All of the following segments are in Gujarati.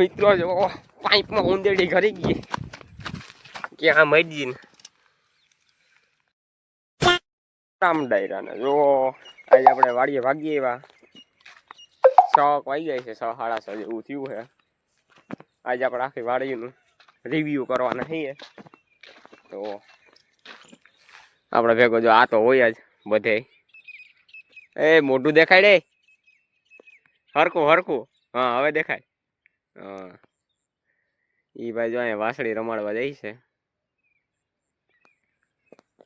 મિત્રો, જો પાઇપમાં ઉંદેડી ઘરી ગઈ. ક્યાં મરી ને રામ ડાયરાને જો, આજે આપણે વાડીએ ભાગીએ એવા છ વાગી જાય છે સાડા છ જેવું થયું છે. આજે આપણે આખી વાડીનું રિવ્યુ કરવાના છીએ. તો આપણે ભેગો જો, આ તો હોય જ બધે. એ, મોઢું દેખાય રે? હરખું હરખું. હા, હવે દેખાય. હા. ઈ ભાઈ જો અહીંયા વાસળી રમાડવા જાય છે.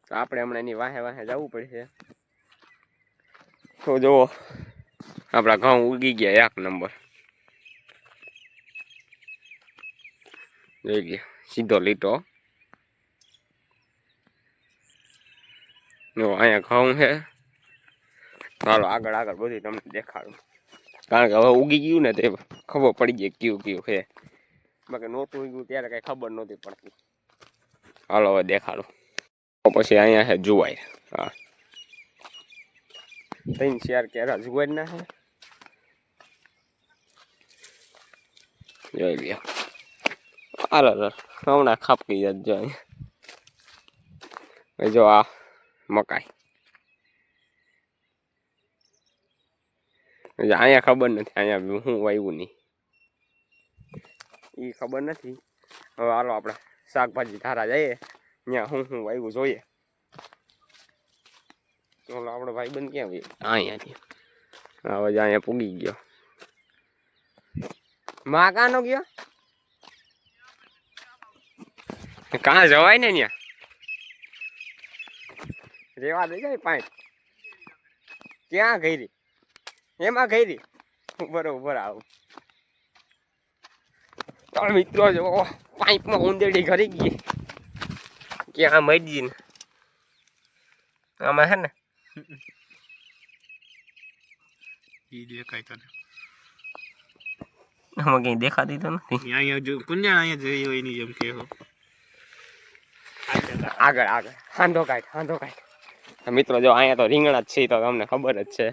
તો આપણે હમણાં એની વાહે વાહે જવું પડશે. તો જુઓ, આપણા ઘઉં ઉગી ગયા એક નંબર. જોઈ ગયા સીધો લીટો. જો, અહીંયા ઘઉં છે. ચાલો આગળ આગળ બધું તમને દેખાડું. કારણ કે હવે ઉગી ગયું ને તે ખબર પડી ગઈ કયું કયું છે. બાકી નહોતું ઉગ્યું ત્યારે કઈ ખબર નહોતી પડતી. હાલો, હવે દેખાડું. પછી અહીંયા છે જુવાઈ. હા. ત્રણ ચાર કેરા જુવાઈ ના છે. જોઈ લ્યો. હાલો હમણાં ખાપકી જાય. જો આ મકાઈ. અહીંયા ખબર નથી, અહીંયા હું વાવ્યું નહીં. એ ખબર નથી. હવે હાલો આપણે શાકભાજી ધારા જઈએ ત્યાં હું હું વાવ્યું જોઈએ. ચાલો, આપણો ભાઈબંધ ક્યાં ગયો? અહીંયાથી હવે જ અહીંયા પૂગી ગયો. માં કાનો ગયો? કાં જવાય ને ત્યાં? રેવા દઈ જાય પાંચ. ક્યાં ગઈ એમાં ગઈ બરોબર આવું. તો મિત્રો જો પાઇપમાં ઉંદેડી ઘરી ગઈ. ક્યાં મરી ને આમાં હે ને? આમાં કઈ દેખાતી તો નથી. અહીંયા જઈ હોય એની જેમ કે આગળ આગળ. હાંધો કાઢ હાંધો કાઢ. મિત્રો જો અહીંયા તો રીંગણા જ છે તો તમને ખબર જ છે.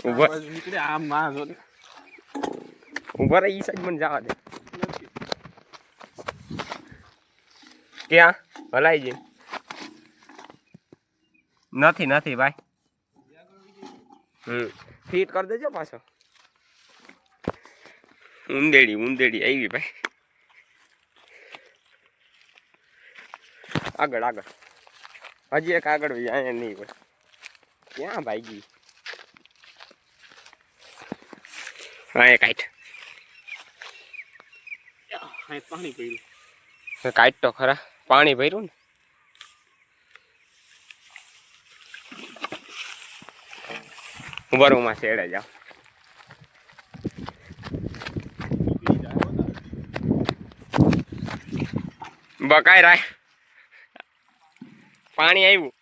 ઊભા નીકળે આમ માં જો ઊભા રહી સાઈડ મને જવા દે ક્યાં ભલાઈ જઈ નથી નથી ભાઈ હમ ફીટ કરી દેજો પાછો ઉંદેડી ઉંદેડી આવી ભાઈ આગળ આગળ હજી એક આગળ ભાઈ અહીંયા નહીં ભાઈ ક્યાં ભાઈ હા કાઈટ પાણી પડ્યું કાઈટ તો ખરા પાણી ભર્યું ને ઉભરમાં શેડે જાઓ બકાય રાય પાણી આવ્યું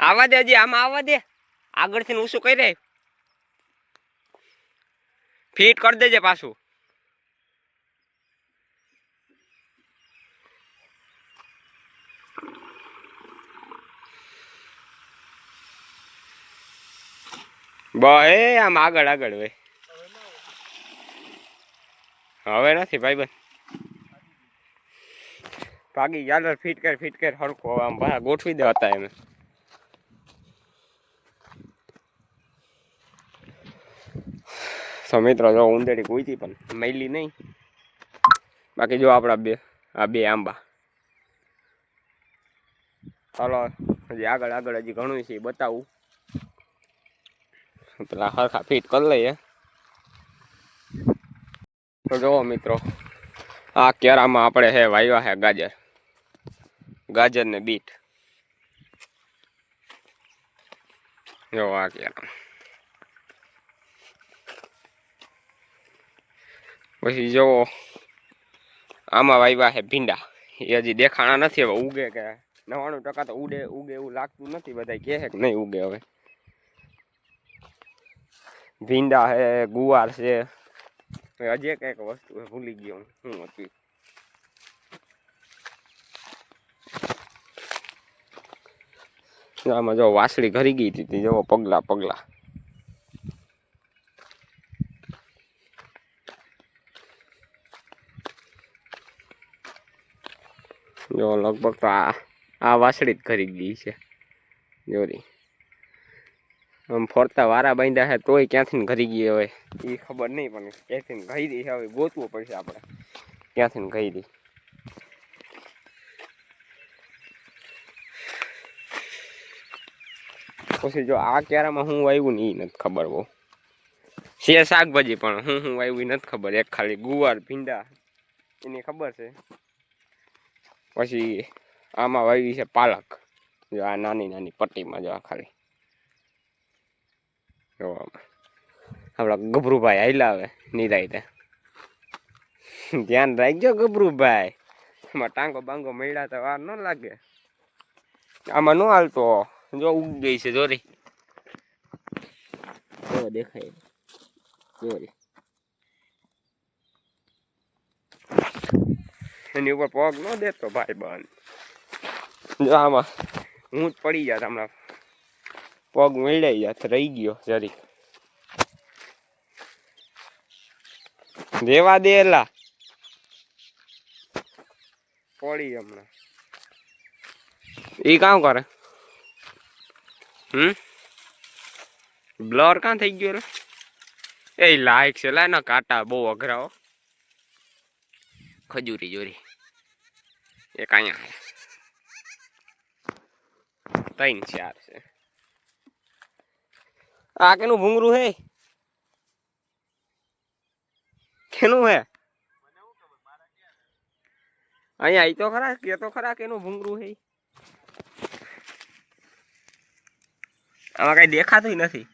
આવા દે હજી આમાં આવવા દે આગળથી ઊંચું કરી દે. ફીટ કરી દેજે પાછું. બહે આમ આગળ આગળ હોય. હવે નથી ભાઈ બન ભાગી યાદ ફીટ કર ફીટ કર, હરખો. આમ ગોઠવી દે હતા એમ તો મિત્રો જો ઉંદેડી કૂદી પણ મૈલી નહીં. બાકી જો આપણા બે, આ બે આંબા. ચાલો, હજી આગળ આગળ હજી ઘણું છે બતાવું. પેલા હરખા ફીટ કરી લઈએ. તો જુઓ મિત્રો, આ કેરામાં આપણે હે વાવ્યા હે ગાજર. ગાજર ને બીટ. જો આ કેરા પછી જો આમાં વાવ્યા છે ભીંડા. એ હજી દેખાણા નથી હવે, ઉગે કે નવાણું ટકા તો ઉડે, ઉગે એવું લાગતું નથી બધા કહે છે કે નહીં ઉગે હવે. ભીંડા છે, ગુવાર છે હજી કંઈક વસ્તુ ભૂલી ગયો હું, શું હતું આમાં જો વાસળી ઘરી ગઈ હતી તે જો પગલા પગલા. જો લગભગ તો આ આ વાસળી જ ખરી ગઈ છે. જોરી આમ ફરતા વારા બાંધ્યા છે તોય ક્યાંથી ઘરી ગઈ હવે? એ ખબર નહીં પણ ક્યાંથી ગઈ છે હવે ગોતવું પડશે આપણે. ક્યાંથી ઘઈ રહી પછી જો આ ક્યારામાં હું વાવ્યું ને એ નથી ખબર બહુ. છે શાકભાજી પણ હું હું વાવ્યું નથી ખબર. એક ખાલી ગુવાર, ભીંડા, એની ખબર છે. પછી આમાં વાવી છે પાલક. જો આ નાની નાની પટ્ટીમાં જો આ ખાલી. જો. આપણા ગભરુભાઈ આવેલા આવે નિરાયતે. ધ્યાન રાખજો ગભરુભાઈ. એમાં ટાંગો બાંગો મળ્યા તો વાર ન લાગે. આમાં ન હાલતો. જો ઉગ ગઈ છે, જોરી. દેખાય. જોરી. એની ઉપર પગ ન દેતો ભાઈ બન. આમાં. હું જ પડી જાત હમણાં. પગ મેળાઈ જાત રહી ગયો જરી દેવા દે એલા. પડી હમણાં. એ કામ કરે? હમ? બ્લર કાં થઈ ગયો એ લાયક છે લાય ના કાંટા બહુ અઘરાઓ ખજૂરી જોરી એક અહીંયા ત્રણ ચાર છે આ કેનું ભૂંગરું હે કેનું હે અહીંયા તો ખરા કે તો ખરા કેનું ભૂંગરું હે આમાં કઈ દેખાતું નથી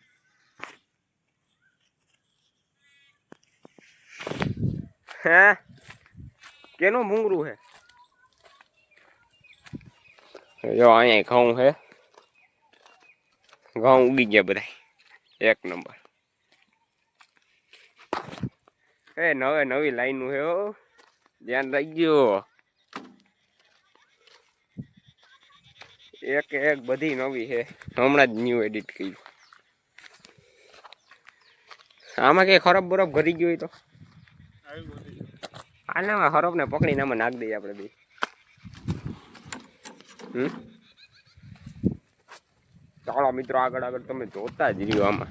હે કેનું ભૂંગરું હે? જો અહીંયા ઘઉં હે. ઘઉં ઉગી ગયા બધા. એક નંબર. એ નવે નવી લાઈન હે હો. ધ્યાન રાખજો. એક એક બધી નવી છે હમણાં જ ન્યૂ એડિટ કર્યું. આમાં કઈ ખરાબ બરફ ઘરી ગયો હોય તો? આનામાં હરફ ને પકડીને આમાં નાખ દઈએ આપણે બી. હમ? ચાલો મિત્રો, આગળ આગળ તમે જોતા જ રહ્યો આમાં.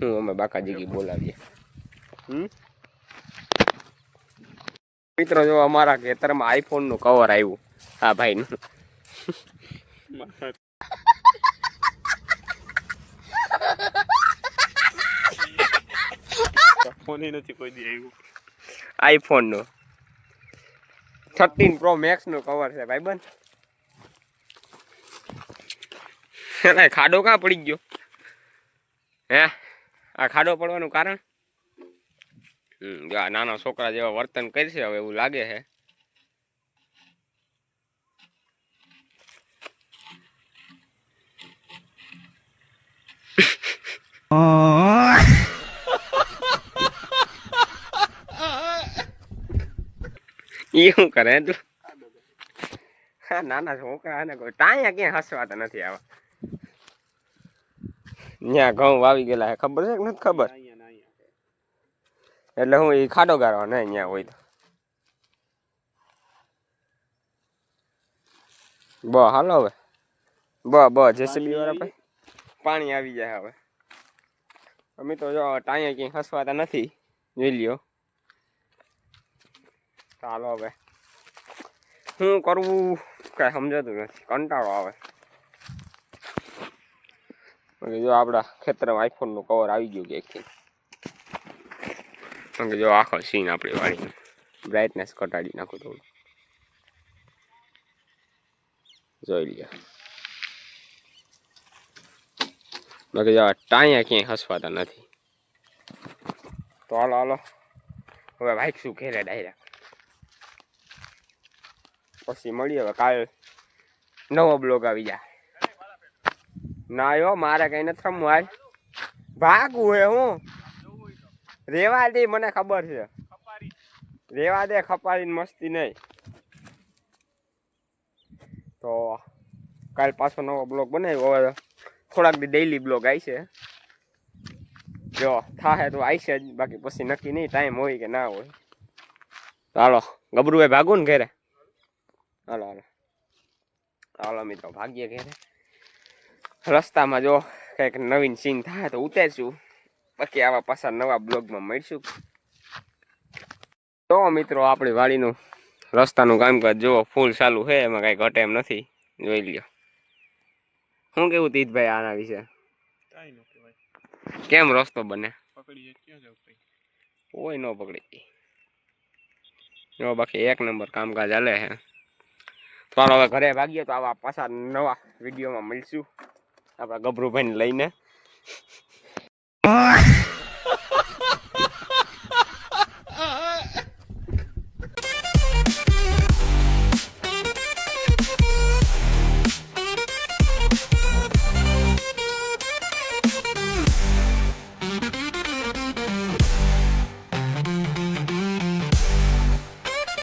હું અમે બાકાજીકી બોલાવીએ. હમ? મિત્રો, જો અમારા ખેતરમાં આઈફોનનું કવર આવ્યું. હા, ભાઈ. નું ફોન નથી કોઈ દી આવ્યું. આઈફોન નો થર્ટીન પ્રો મેક્સનું કવર છે ભાઈ બન ખાડો કા પડી ગયો હે આ ખાડો પડવાનું કારણ નાના છોકરા જેવા વર્તન કરશે હવે એવું લાગે છે ઈ શું કરે તું? હા નાના છોકરા ને કોઈ. ટાયા ક્યાં હસવાતા નથી આવા. ત્યાં ઘઉં વાવી ગયેલા છે. ખબર છે કે નથી ખબર? એટલે હું એ ખાડો ગાળવા ને અહીંયા હોય તો. બ હાલો હવે. બ બ જેસીબી વાળા ભાઈ પાણી આવી જાય હવે. અમે તો જો ટાયા ક્યાંય હસવાતા નથી. જોઈ લ્યો. ચાલો હવે. શું કરવું? કઈ સમજાતું નથી. કંટાળો આવે. જો આપણા ખેતરમાં આઈફોનનું કવર આવી ગયું ક્યાંકથી જો આખો સીન આપણી વાળી બ્રાઇટનેસ ઘટાડી નાખું થોડું. જોઈ લઈએ બાકી જો ટાયા ક્યાંય હસવાતા નથી. તો હાલો હાલો. હવે ભાઈ શું ઘેરે ડાયરેક્ટ પછી મળીએ હવે કાલ નવો બ્લોગ આવી જાય. ના યો મારે કઈ નથી રમવું હાલ. ભાગવું હે હું. રેવા દે મને ખબર છે. રેવા દે ખપારી મસ્તી નહીં. તો કાલ પાછો નવો બ્લોગ બનાવ્યો. હવે થોડાક દી ડેઈલી બ્લોગ આવશે જો, થાહે તો આવશે જ. બાકી પછી નક્કી નહીં ટાઈમ હોય કે ના હોય. ચાલો ગબરુભાઈ ભાગું ને ઘેરે. હાલો હાલો. હાલો મિત્રો ભાગ્ય ઘેરે. રસ્તામાં જો કંઈક નવીન સીન થાય તો ઉતરશું. બાકી આવા પાછા નવા બ્લોગમાં મળીશું. તો મિત્રો આપણી વાડીનું રસ્તાનું કામકાજ જુઓ ફૂલ ચાલુ છે. એમાં કાંઈ ઘટે એમ નથી. જોઈ લ્યો. શું કેવું તીજભાઈ આના વિશે? કેમ રસ્તો બને? કોઈ ન પકડી. જો બાકી એક નંબર કામકાજ હાલે છે. હાલો હવે ઘરે ભાગીએ તો આવા પાછા નવા વિડીયોમાં મળીશું. આપણા ગભરુભાઈને લઈને.